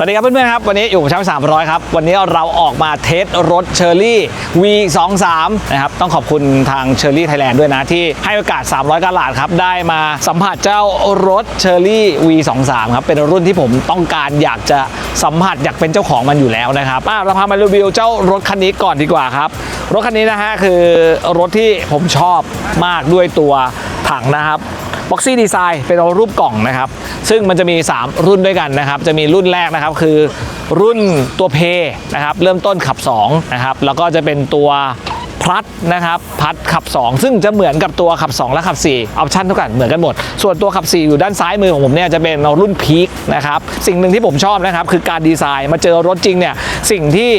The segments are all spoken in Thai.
สวัสดีครับเพื่อนๆครับ วันนี้อยู่กับช่างสามร้อยครับ วันนี้เราออกมาเทสรถเชอร์รี่ V23 นะครับ ต้องขอบคุณทางเชอร์รี่ไทยแลนด์ด้วยนะ ที่ให้โอกาส 300กาลาดครับ ได้มาสัมผัสเจ้ารถเชอร์รี่ V23 ครับ เป็นรุ่นที่ผมต้องการอยากจะสัมผัสอยากเป็นเจ้าของมันอยู่แล้วนะครับเราพามารีวิวเจ้ารถคันนี้ก่อนดีกว่าครับ รถคันนี้นะฮะคือรถที่ผมชอบมากด้วยตัวถังนะครับ บ็อกซี่ดีไซน์เป็นรูปกล่องนะครับ ซึ่งมันจะมี 3 รุ่นด้วยกันนะครับ จะมีรุ่นแรกนะครับคือรุ่นตัวเพนะครับ เริ่มต้นขับ2นะครับ แล้วก็จะเป็นตัวพลัดนะครับพัดขับ 2 ซึ่งจะเหมือนกับตัวขับ 2 และขับ4ออปชั่นทุกอย่างเหมือนกันหมด ส่วนตัวขับ 4 อยู่ด้านซ้ายมือของผมเนี่ยจะเป็นรุ่นพีคนะครับสิ่งหนึ่งที่ผมชอบนะครับคือการดีไซน์มาเจอรถจริงเนี่ยสิ่งที่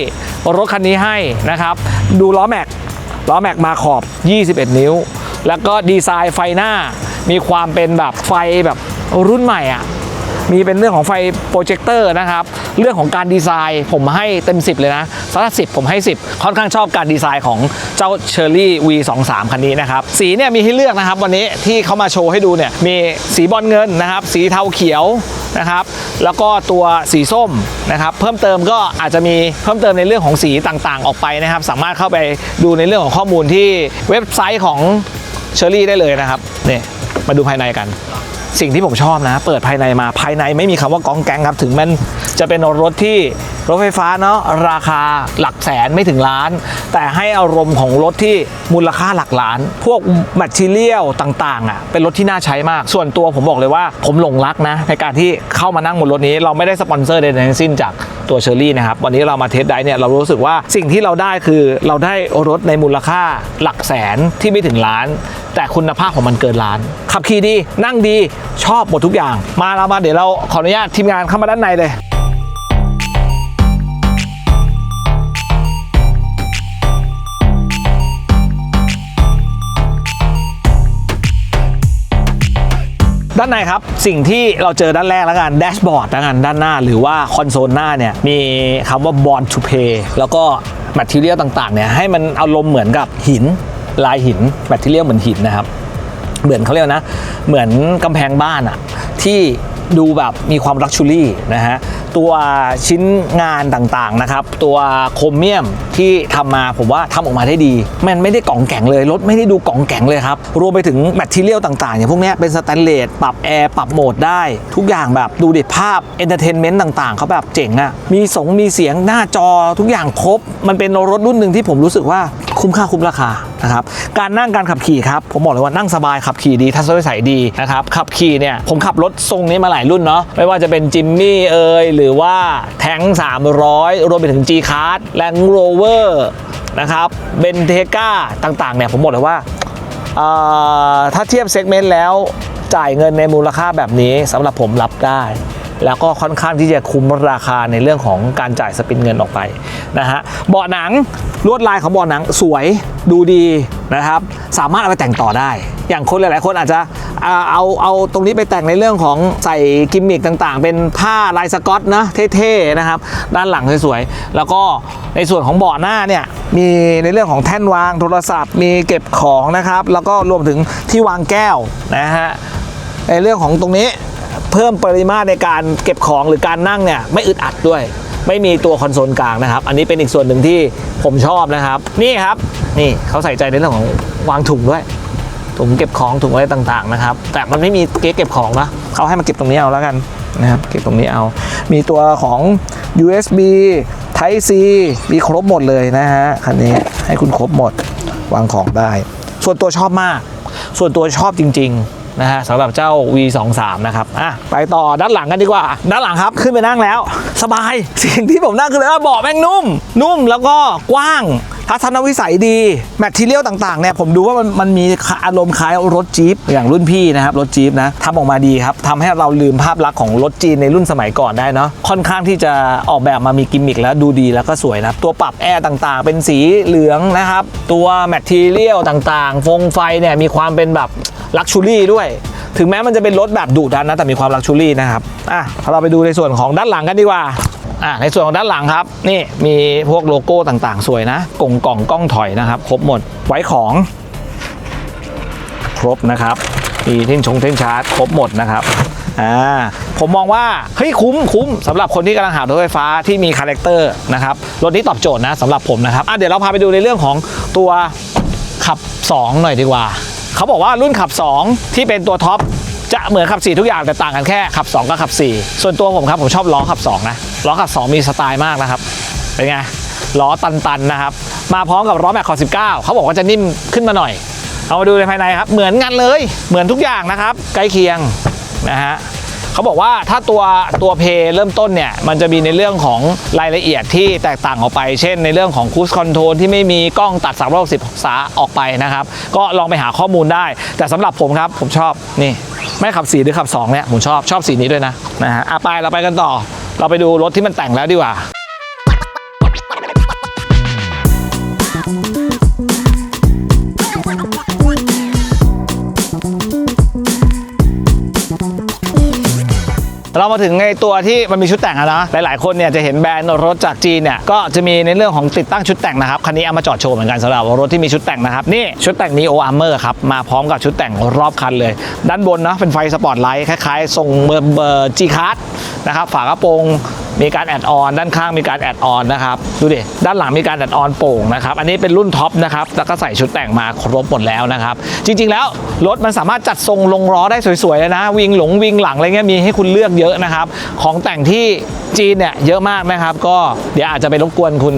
รถคันนี้ให้นะครับดูล้อแม็กล้อแม็กมาขอบ 21 นิ้ว แล้วก็ดีไซน์ไฟหน้า มีความเป็นแบบไฟแบบรุ่นใหม่อะมีเป็นเรื่องของไฟโปรเจคเตอร์นะครับ เรื่องของการดีไซน์ผมให้เต็ม 10 เลยนะสำหรับ10 ผมให้ 10 ค่อนข้างชอบการดีไซน์ของเจ้า Cherry V23 คันนี้นะครับ สีเนี่ยมีให้เลือกนะครับ วันนี้ที่เขามาโชว์ให้ดูเนี่ย มีสีบอลเงินนะครับ สีเทาเขียวนะครับ แล้วก็ตัวสีส้มนะครับ เพิ่มเติมก็อาจจะมีเพิ่มเติมในเรื่องของสีต่างๆ ออกไปนะครับ สามารถเข้าไปดูในเรื่องของข้อมูลที่เว็บไซต์ของเชอรี่ได้เลยนะครับนี่ มาดูภายในกัน สิ่งที่ผมชอบนะ เปิดภายในมาภายในไม่มีคำว่ากองแกงครับ ถึงมันจะเป็นรถที่รถไฟฟ้าเนาะราคาหลักแสนไม่ถึงล้าน แต่ให้อารมณ์ของรถที่มูลค่าหลักล้าน พวกแมทเทียลต่างๆอะเป็นรถที่น่าใช้มาก ส่วนตัวผมบอกเลยว่าผมหลงรักนะ ในการที่เข้ามานั่งบนรถนี้เราไม่ได้สปอนเซอร์ใดๆทั้งสิ้นจากตัวเชอรี่นะครับวันนี้เรามาเทสไดฟ์เนี่ยเรารู้สึกว่าสิ่งที่เราได้คือเราได้รถในมูลค่าหลักแสนที่ไม่ถึงล้าน แต่คุณภาพของมันเกินล้าน ขับขี่ดีนั่งดีชอบหมดทุกอย่าง มาเรามาเดี๋ยวเราขออนุญาตทีมงานเข้ามาด้านในเลยด้านในครับ สิ่งที่เราเจอด้านแรกแล้วกันแดชบอร์ดแล้วกันด้านหน้า หรือว่าคอนโซลหน้าเนี่ย มีคำว่า Born to Pay แล้วก็แมทเทียลต่างๆเนี่ยให้มันอารมณ์เหมือนกับหิน ลายหินแมทเทียลเหมือนหินนะครับ เหมือนเขาเรียกนะ เหมือนกำแพงบ้านอะที่ดูแบบมีความลักชูรี่นะฮะ ตัวชิ้นงานต่างๆนะครับ ตัวโครเมียมที่ทำมาผมว่าทำออกมาได้ดี มันไม่ได้กล่องแก่งเลยรถไม่ได้ดูกล่องแก่งเลยครับ รวมไปถึงแมทเทียลต่างๆอย่างพวกนี้เป็นสแตนเลสปรับแอร์ปรับโหมดได้ ทุกอย่างแบบดูเด็ดภาพเอนเตอร์เทนเมนต์ต่างๆเขาแบบเจ๋งอะมีสงมีเสียงหน้าจอทุกอย่างครบ มันเป็นรถรุ่นหนึ่งที่ผมรู้สึกว่าคุ้มค่าคุ้มราคานะครับการนั่งการขับขี่ครับผมบอกเลยว่านั่งสบายขับขี่ดีทัศนวิสัยดีนะครับขับขี่เนี่ยผมขับรถทรงนี้มาหลายรุ่นเนาะไม่ว่าจะเป็นจิมมี่เอยหรือว่าแทง300 รวมไปถึง G Card Land Rover นะครับเบนเทกาต่างๆเนี่ยผมบอกเลยว่า ถ้าเทียบเซกเมนต์แล้วจ่ายเงินในมูลค่าแบบนี้สำหรับผมรับได้ แล้วก็ค่อนข้างที่จะคุ้มราคาในเรื่องของการจ่ายสปินเงินออกไปนะฮะเบาะหนังลวดลายของเบาะหนังสวยดูดีนะครับ สามารถเอาไปแต่งต่อได้ อย่างคนหลาย ๆ คนอาจจะอ่าเอาเอาตรงนี้ไปแต่งในเรื่องของใส่กิมมิคต่างๆ เป็นผ้าลายสกอตนะเท่ ๆ นะครับ ด้านหลังสวย ๆ แล้วก็ในส่วนของเบาะหน้าเนี่ยมีในเรื่องของแท่นวางโทรศัพท์ มีเก็บของนะครับ แล้วก็รวมถึงที่วางแก้วนะฮะในเรื่องของตรงนี้ เพิ่มปริมาตรในการเก็บของหรือการนั่งเนี่ยไม่อึดอัดด้วย ไม่มีตัวคอนโซลกลางนะครับ อันนี้เป็นอีกส่วนหนึ่งที่ผมชอบนะครับ นี่ครับนี่เขาใส่ใจในเรื่องของวางถุงด้วยถุงเก็บของถุงอะไรต่างๆนะครับ แต่มันไม่มีเก๊เก็บของนะเขาให้มาเก็บตรงนี้เอาแล้วกันนะครับเก็บตรงนี้เอา มีตัวของ USB Type C มีครบหมดเลยนะฮะคันนี้ให้คุณครบหมดวางของได้ ส่วนตัวชอบมาก ส่วนตัวชอบจริง ๆ นะฮะสำหรับเจ้า V23 นะครับอะไปต่อด้านหลังกันดีกว่า ด้านหลังครับขึ้นไปนั่งแล้ว สบายสิ่งที่ผมนั่งคือเลยว่าเบาะแม่งนุ่ม นุ่มแล้วก็กว้าง ทัศนวิสัยดี แมทเทียลต่างๆเนี่ยผมดูว่ามันมันมีอารมณ์คล้ายรถจี๊ปอย่างรุ่นพี่นะครับรถจี๊ปนะทำออกมาดีครับทำให้เราลืมภาพลักษณ์ของรถจีนในรุ่นสมัยก่อนได้เนาะค่อนข้างที่จะออกแบบมามีกิมมิคแล้วดูดีแล้วก็สวยนะตัวปรับแอร์ต่างๆ เป็นสีเหลืองนะครับตัวแมทเทียลต่างๆ ฟงไฟเนี่ยมีความเป็นแบบลักชูรี่ด้วย ถึงแม้มันจะเป็นรถแบบดุดันนะแต่มีความลักชูรี่นะครับอะเราไปดูในส่วนของด้านหลังกันดีกว่า อ่าในส่วนของด้านหลังครับ นี่มีพวกโลโก้ต่างๆ สวยนะกล่องกล่องกล้องถอยนะครับ ครบหมดไว้ของ ครบนะครับมีเท่นชงเท่นชาร์จครบหมดนะครับอ่าผมมองว่าเฮ้ยคุ้มคุ้มสำหรับคนที่กำลังหารถไฟฟ้าที่มีคาแรคเตอร์นะครับรถนี้ตอบโจทย์นะสำหรับผมนะครับอะเดี๋ยวเราพาไปดูในเรื่องของตัวขับ 2 หน่อยดีกว่า เขาบอกว่ารุ่นขับ 2 ที่เป็นตัวท็อปจะเหมือนขับ 4 ทุกอย่างแต่ต่างกันแค่ขับ 2 กับขับ 4 ส่วนตัวผมครับผมชอบล้อขับ 2 นะ ล้อขับ 2 มีสไตล์มากนะครับ เป็นไง ล้อตันๆนะครับ มาพร้อมกับล้อแม็กคอ19 เขาบอกว่าจะนิ่มขึ้นมาหน่อย เอามาดูในภายในครับ เหมือนกันเลย เหมือนทุกอย่างนะครับ ใกล้เคียงนะฮะเขาบอกว่าถ้าตัวตัวเพย์เริ่มต้นเนี่ย มันจะมีในเรื่องของรายละเอียดที่แตกต่างออกไป เช่นในเรื่องของคูสคอนโทรลที่ไม่มีกล้องตัด 360องศาออกไปนะครับ ก็ลองไปหาข้อมูลได้ แต่สำหรับผมครับ ผมชอบนี่ ไม่ขับสีหรือขับสองเนี่ยผมชอบชอบสีนี้ด้วยนะนะฮะอะไปเราไปกันต่อ เราไปดูรถที่มันแต่งแล้วดีกว่า มาถึงในตัวที่มันมีชุดแต่งอะนะหลายๆคนเนี่ยจะเห็นแบรนด์รถจากจีนเนี่ยก็จะมีในเรื่องของติดตั้งชุดแต่งนะครับคันนี้เอามาจอดโชว์เหมือนกันสำหรับรถที่มีชุดแต่งนะครับนี่ชุดแต่ง Neo Armor ครับมาพร้อมกับชุดแต่งรอบคันเลย ด้านบนนะเป็นไฟสปอตไลท์คล้ายๆทรงเบอร์เบอร์จีคัสนะครับฝากระโปรง มีการแอดออนด้านข้างมีการแอดออนนะครับดูดิด้านหลังมีการแอดออนโป่งนะครับอันนี้เป็นรุ่นท็อปนะครับแล้วก็ใส่ชุดแต่งมาครบหมดแล้วนะครับ จริง ๆ แล้วรถมันสามารถจัดทรงลงล้อได้สวยๆเลยนะ วิงหลงวิงหลังอะไรเงี้ยมีให้คุณเลือกเยอะนะครับ ของแต่งที่จีนเนี่ยเยอะมากนะครับ ก็เดี๋ยวอาจจะไปรบกวนคุณ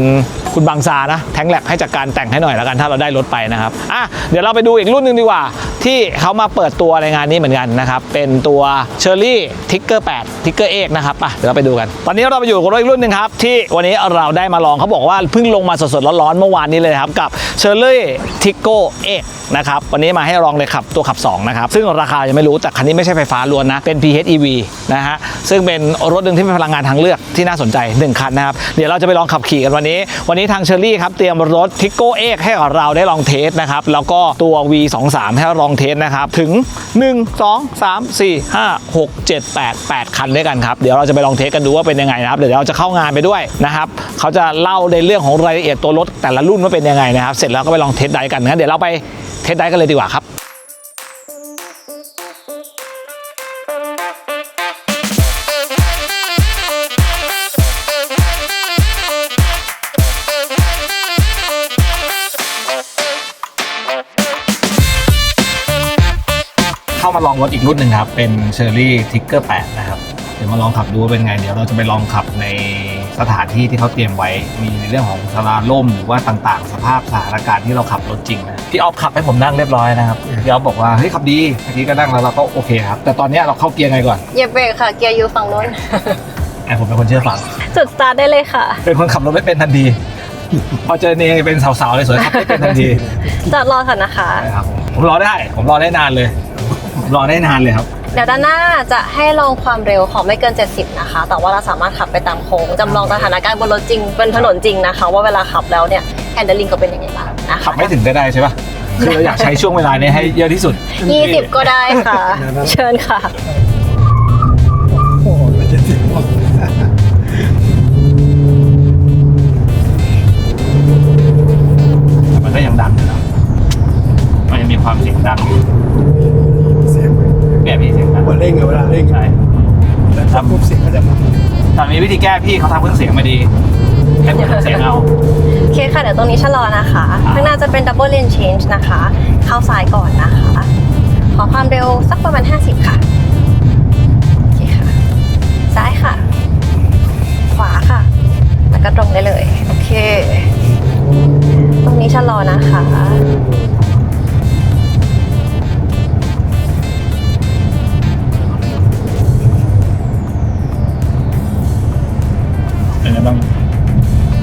คุณบางซานะแทงแลบให้จัดการแต่งให้หน่อยแล้วกันถ้าเราได้รถไปนะครับอะเดี๋ยวเราไปดูอีกรุ่นหนึ่งดีกว่า ที่เขามาเปิดตัวในงานนี้เหมือนกันนะครับเป็นตัว c h e r r y t i c k e r 8 t i c k e r เอกนะครับอะเดี๋ยวเราไปดูกันตอนนี้เราไปอยู่กับรถอีกรุ่นหนึ่งครับ ที่วันนี้เราได้มาลองเขาบอกว่าเพิ่งลงมาสดๆร้อนๆเมื่อวานนี้เลยครับ กับ c h e r r y t i c k e r เอกนะครับวันนี้มาให้ลองเลยขับตัวขับ 2 นะครับ ซึ่งราคายังไม่รู้แต่คันนี้ไม่ใช่ไฟฟ้าล้วนนะ เป็น PHEV นะฮะซึ่งเป็นรถหนึ่งที่เป็นพลังงานทางเลือกที่น่าสนใจ 1 คันนะครับ เดี๋ยวเราจะไปลองขับขี่กันวันนี้ วันนี้ทางเชอรี่ครับเตรียมรถทิกโก้เอกให้กับเราได้ลองเทสนะครับแล้วก็ตัว V23 ให้ลองเทสนะครับถึง 1 2 3 4 5 6 7 8 8 คันด้วยกันครับเดี๋ยวเราจะไปลองเทสกันดูว่าเป็นยังไงนะครับ เดี๋ยวเราจะเข้างานไปด้วยนะครับเขาจะเล่าในเรื่องของรายละเอียดตัวรถแต่ละรุ่นว่าเป็นยังไงนะครับ เสร็จแล้วก็ไปลองเทสได์กันงั้นเดี๋ยวเราไปเทสได์กันเลยดีกว่าครับเข้ามาลองรถอีกรุ่นหนึ่งครับ เป็น c h e r r y t i c k e r 8 นะครับ ดี๋ยวมาลองขับดูว่าเป็นไง เดี๋ยวเราจะไปลองขับในสถานที่ที่เขาเตรียมไว้ มีในเรื่องของสลาล่มหรือว่าต่างๆ สภาพสถานการณ์ที่เราขับรถจริงนะพี่ออฟขับให้ผมนั่งเรียบร้อยนะครับพี่ออฟบอกว่าเฮ้ยขับดีเมื่อกี้ก็นั่งแล้วเราก็โอเคครับ แต่ตอนเนี้ยเราเข้าเกียร์ไงก่อนเหยียบเบรกค่ะ เกียร์อยู่ฝั่งนู้นไอ้ผมเป็นคนเชื่อฟังจุดสตาร์ทได้เลยค่ะ เป็นคนขับรถไม่เป็นทันทีพอเจอเนยเป็นสาวๆเลยสวยขับไม่เป็นทันทีจอดรอก่อนนะคะนะครับผมรอได้ผมรอได้นานเลยผมรอได้นานเลยครับ เดี๋ยวด้านหน้าจะให้ลองความเร็วของไม่เกิน 70 นะคะ แต่ว่าเราสามารถขับไปตามโค้งจำลองสถานการณ์บนรถจริงบนถนนจริงนะคะ ว่าเวลาขับแล้วเนี่ยแฮนด์ลิงก็เป็นยังไงบ้างนะคะขับไม่ถึงก็ได้ใช่ปะคือเราอยากใช้ช่วงเวลานี้ให้เยอะที่สุด 20 ก็ได้ค่ะ เชิญค่ะ โอ้โหมันจะถึงหมดมันก็ยังดังอยู่นะมันยังมีความเสียงดังอยู่เสียง เนี่ยมีเสียงดังเวลาเร่งอะเวลาเร่งใช่ แล้วถ้าปุ๊บเสียงก็จะมาแต่มีวิธีแก้พี่เขาทำเครื่องเสียงมาดีให้ผมทำเสียงเอา โอเคค่ะ เดี๋ยวตรงนี้ชะลอนะคะ ข้างหน้าจะเป็น double lane change นะคะ เข้าซ้ายก่อนนะคะ ขอความเร็วสักประมาณ 50 ค่ะ โอเคค่ะ ซ้ายค่ะ ขวาค่ะ แล้วก็ตรงได้เลย โอเค ตรงนี้ชะลอนะคะ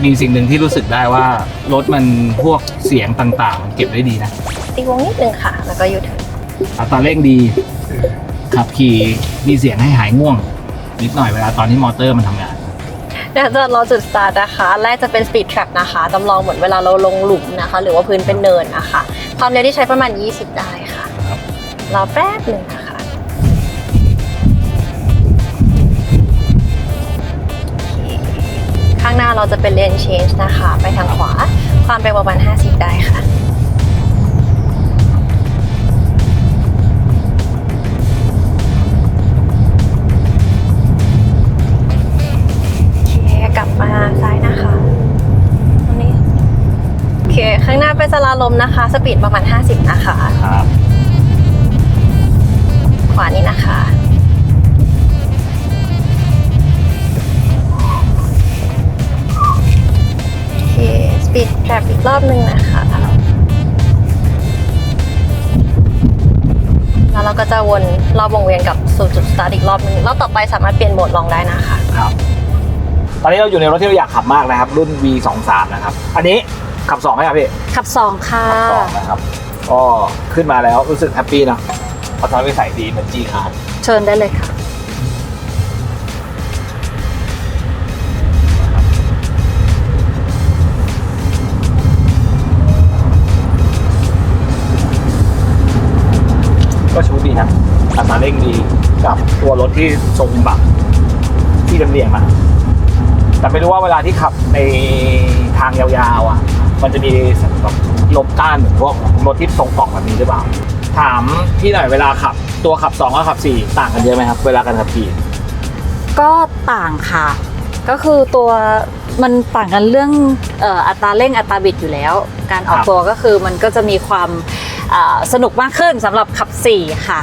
มีสิ่งหนึ่งที่รู้สึกได้ว่ารถมันพวกเสียงต่างๆมันเก็บได้ดีนะตีวงนิดนึงค่ะ แล้วก็ยูทูอัตราเร่งดี ขับขี่มีเสียงให้หายง่วง นิดหน่อยเวลาตอนที่มอเตอร์มันทำงานเดี๋ยวจะรอจุดสตาร์ทนะคะอันแรกจะเป็น speed trap นะคะจำลองเหมือนเวลาเราลงหลุมนะคะ หรือว่าพื้นเป็นเนินนะคะ ความเร็วที่ใช้ประมาณ 20 ได้ค่ะครับรอแป๊บหนึ่งนะคะางหน้าเราจะเป็นเลนเชนจ์นะคะ ไปทางขวา ความเร็วประมาณ 50 ได้ค่ะ โอเค กลับมาซ้ายนะคะตรงนี้โอเค ข้างหน้าเป็นสลาลมนะคะ สปีดประมาณ 50 นะคะ ครับ ขวานี้นะคะ รปอีกรอบหนึ่งนะคะ แล้วเราก็จะวนรอบวงเวียนกับสู่จุดสตาร์ทอีกรอบหนึง รอบต่อไปสามารถเปลี่ยนโหมดลองได้นะคะ ครับ ตอนนี้เราอยู่ในรถที่เราอยากขับมากนะครับ รุ่น V23 นะครับ อันนี้ขับ2ไหมครับพี่ ขับ2ค่ะ ขับ2นะครับ ก็ขึ้นมาแล้วรู้สึกแฮปปี้เนอะเพราะทำให้ใส่ดีเหมือน G Card เชิญได้เลยค่ะ เร่งดีกับตัวรถที่ทรงแบบที่เรียมๆอะแต่ไม่รู้ว่าเวลาที่ขับในทางยาวๆอะ มันจะมีแบบลมต้านเหมือนพวกรถที่ทรงกล่องแบบนี้หรือเปล่า ถามพี่หน่อยเวลาขับ ตัวขับ2กับขับ 4 ต่างกันเยอะไหมครับ เวลาการขับขี่ก็ต่างค่ะ ก็คือตัวมันต่างกันเรื่องอัตราเร่งอัตราบิดอยู่แล้ว การออกตัวก็คือมันก็จะมีความสนุกมากขึ้นสำหรับขับ 4 ค่ะ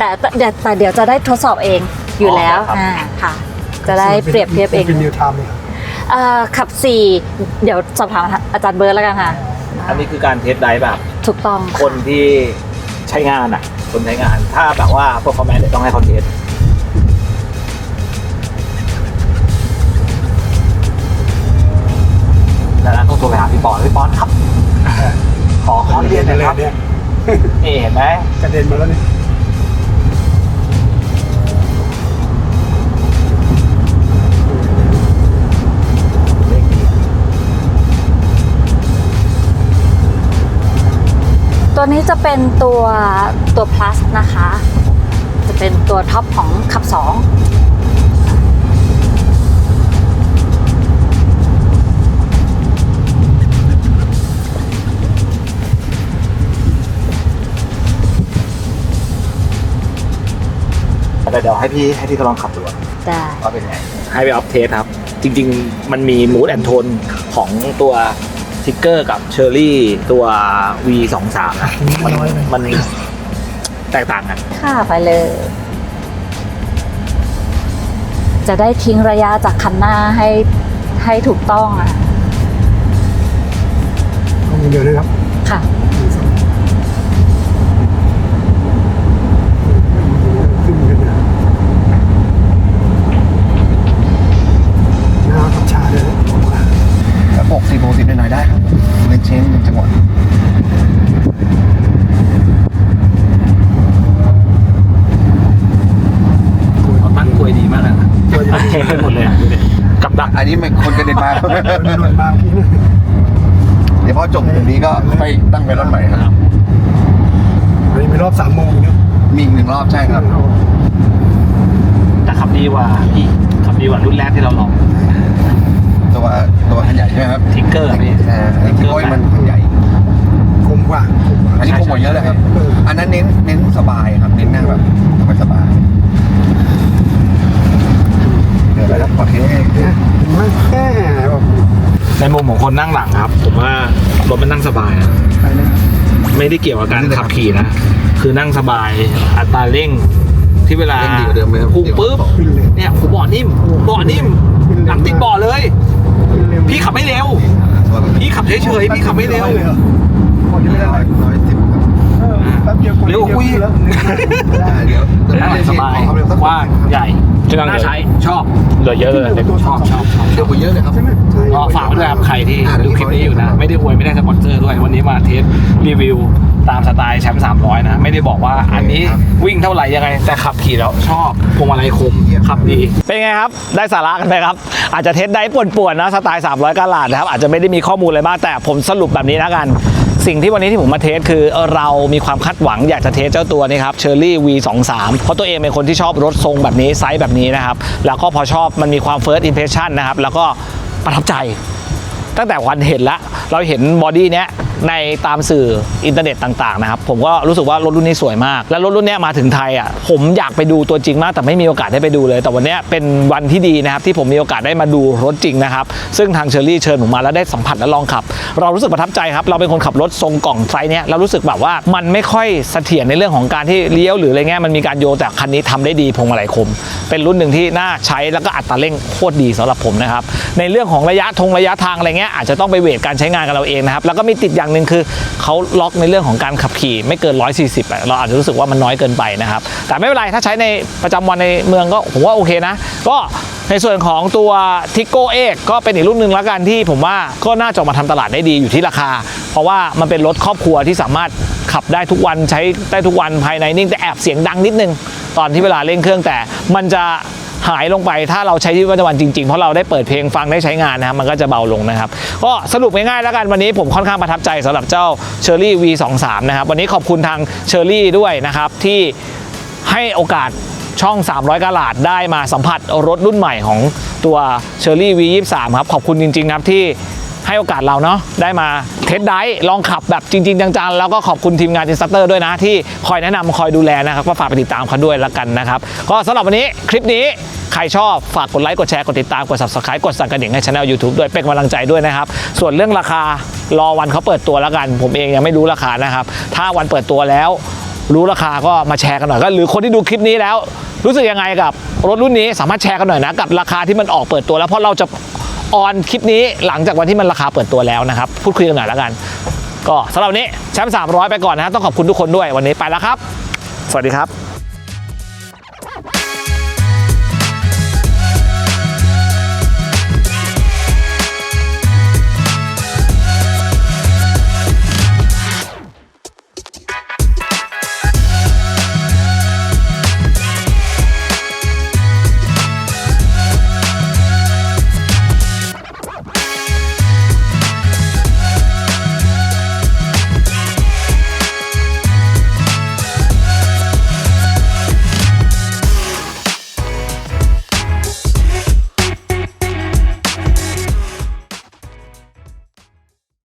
แต่แต่เดี๋ยวแต่เดี๋ยวจะได้ทดสอบเองอยู่แล้วอ่าค่ะ จะได้เปรียบเทียบเองเป็นนิวไทม์เลยครับเอ่อขับ4เดี๋ยวสอบถามอาจารย์เบิร์ดแล้วกันค่ะอันนี้คือการเทสไดฟ์แบบ ถูกต้อง คนที่ใช้งานอะ คนใช้งาน ถ้าแบบว่า performance เนี่ยต้องให้เขาเทสดังนั้นต้องโทรไปหาพี่ปอนพี่ปอนครับ ขอขอเรียนหน่อยครับเนี่ยนี่เห็นไหมกระเด็นมาแล้วเนี่ย ตัวนี้จะเป็นตัวตัว plus นะคะ จะเป็นตัวท็อปของขับ2แต่เดี๋ยวให้พี่ให้พี่ทดลองขับดูก่อนได้ ว่าเป็นไง ให้ไปออฟเทสครับ จริง ๆ มันมีมูดแอนโทนของตัว ทิกเกอร์กับเชอร์รี่ตัว V23 นะมันมันแตกต่างกัน ค่ะไปเลย จะได้ทิ้งระยะจากคันหน้าให้ให้ถูกต้องอะเอาอย่างเดียวนะครับ มันคนกระเด็นมาหน่วยบางที่นี่เดี๋ยวพอจบตรงนี้ก็ค่อยตั้งไปรถใหม่ครับ อันนี้มีรอบสามโมงเนาะมีอีกหนึ่งรอบใช่ครับ แต่ขับดีกว่าพี่ขับดีกว่ารุ่นแรกที่เราลองตัวตัวคันใหญ่ใช่ไหมครับทิกเกอร์พี่ใช่ทิกเกอร์มันคันใหญ่คมกว่าคมกว่า อันนี้คงกว่าเยอะเลยครับเอออันนั้นเน้นเน้นสบายครับ เน้นนั่งแบบสบายๆเดี๋ยว แล้วโอเคเนี่ยเห็นไหมแค่แบบในมุมของคนนั่งหลังครับ ผมว่ารถมันนั่งสบายนะไปเลยไม่ได้เกี่ยวกับการขับขี่นะ คือนั่งสบายอัตราเร่งที่เวลาเร่งดีกว่าเดิมไหมครับพุ่งปุ๊บขึ้นเลยเนี่ยผมเบาะนิ่มเบาะนิ่ม หลังติดเบาะเลยขึ้นเร็วพี่ขับไม่เร็วตัวแบบพี่ขับเฉยๆพี่ขับไม่เร็วเลยหอพอที่ไม่ได้ร้อยร้อยสิบครับเออแป๊บเดียวกดเร็วคุยแล้วอ่าเดี๋ยวนั่งสบายกว้างใหญ่ น่าใช้ชอบเหลือเยอะเลย ชอบชอบชอบเดี๋ยวคุยเยอะเลยครับใช่ไหมใช่ก็ฝากไว้ด้วยครับใครที่ดูคลิปนี้อยู่นะ ไม่ได้อวยไม่ได้สปอนเซอร์ด้วย วันนี้มาเทสรีวิวตามสไตล์แชมป์300 นะ ไม่ได้บอกว่าอันนี้วิ่งเท่าไหร่ยังไง แต่ขับขี่แล้วชอบพวงมาลัยคมขับดี เป็นไงครับ ได้สาระกันไหมครับ อาจจะเทสได้ป่วนๆนะสไตล์ 300กะลาดนะครับอาจจะไม่ได้มีข้อมูลอะไรมากแต่ผมสรุปแบบนี้แล้วกัน สิ่งที่วันนี้ที่ผมมาเทสคือเรามีความคาดหวังอยากจะเทสเจ้าตัวนี้ครับเชอร์รี่ V23 เพราะตัวเองเป็นคนที่ชอบรถทรงแบบนี้ไซส์แบบนี้นะครับแล้วก็พอชอบมันมีความ first impression นะครับแล้วก็ประทับใจ ตั้งแต่วันเห็นแล้วเราเห็นบอดี้เนี้ยในตามสื่ออินเทอร์เน็ตต่างๆนะครับผมก็รู้สึกว่ารถรุ่นนี้สวยมาก และรถรุ่นเนี้ยมาถึงไทยอะผมอยากไปดูตัวจริงมากแต่ไม่มีโอกาสได้ไปดูเลย แต่วันนี้เป็นวันที่ดีนะครับที่ผมมีโอกาสได้มาดูรถจริงนะครับซึ่งทางเชอรี่เชิญผมมาแล้วได้สัมผัสและลองขับ เรารู้สึกประทับใจครับเราเป็นคนขับรถทรงกล่องไซส์เนี้ยเรารู้สึกแบบว่ามันไม่ค่อยเสถียรในเรื่องของการที่เลี้ยวหรืออะไรเงี้ยมันมีการโยแต่คันนี้ทำได้ดีพวงมาลัยคม เป็นรุ่นหนึ่งที่น่าใช้แล้วก็อัตราเร่งโคตรดีสำหรับผมนะครับในเรื่องของระยะทงระยะทางอะไรเงี้ยอาจจะต้องไปเวทการใช้งานกันเราเองนะครับ แล้วก็มีติดอย่างหนึ่งคือเขาล็อกในเรื่องของการขับขี่ไม่เกิน 140 เราอาจจะรู้สึกว่ามันน้อยเกินไปนะครับ แต่ไม่เป็นไรถ้าใช้ในประจำวันในเมืองก็ผมว่าโอเคนะ ก็ในส่วนของตัวทิกโก้เอกก็เป็นอีกรุ่นหนึ่งแล้วกันที่ผมว่าก็น่าจะมาทำตลาดได้ดีอยู่ที่ราคา เพราะว่ามันเป็นรถครอบครัวที่สามารถขับได้ทุกวันใช้ได้ทุกวันภายในนิ่งแต่แอบเสียงดังนิดนึงตอนที่เวลาเร่งเครื่องแต่มันจะ หายลงไปถ้าเราใช้ชีวิตประจำวันจริงๆ เพราะเราได้เปิดเพลงฟังได้ใช้งานนะครับมันก็จะเบาลงนะครับ ก็สรุปง่ายๆแล้วกันวันนี้ผมค่อนข้างประทับใจสำหรับเจ้าเชอร์รี่ V23 นะครับวันนี้ขอบคุณทางเชอร์รี่ด้วยนะครับที่ให้โอกาสช่อง 300 กาลาดได้มาสัมผัสรถรุ่นใหม่ของตัวเชอร์รี่ V23 ครับขอบคุณจริงๆนะครับที่ ให้โอกาสเราเนาะได้มาเทสไดฟ์ลองขับแบบจริง ๆ จังๆ แล้วก็ขอบคุณทีมงานอินสตัคเตอร์ด้วยนะ ที่คอยแนะนำคอยดูแลนะครับก็ฝากไปติดตามเขาด้วยแล้วกันนะครับ ก็สำหรับวันนี้คลิปนี้ใครชอบฝากกดไลค์กดแชร์กดติดตามกด subscribe กดสั่นกระดิ่งให้ช anel YouTube ด้วยเป็นกำลังใจด้วยนะครับ ส่วนเรื่องราคารอวันเขาเปิดตัวแล้วกัน ผมเองยังไม่รู้ราคานะครับ ถ้าวันเปิดตัวแล้วรู้ราคาก็มาแชร์กันหน่อยก็หรือคนที่ดูคลิปนี้แล้ว รู้สึกยังไงกับรถรุ่นนี้สามารถแชร์กันหน่อยนะกับราคาที่มันออกเปิดตัวแล้วเพราะเราจะ ออนคลิปนี้หลังจากวันที่มันราคาเปิดตัวแล้วนะครับ พูดคุยกันหน่อยแล้วกัน ก็สำหรับนี้แชมป์300 ไปก่อนนะฮะต้องขอบคุณทุกคนด้วยวันนี้ไปแล้วครับ สวัสดีครับ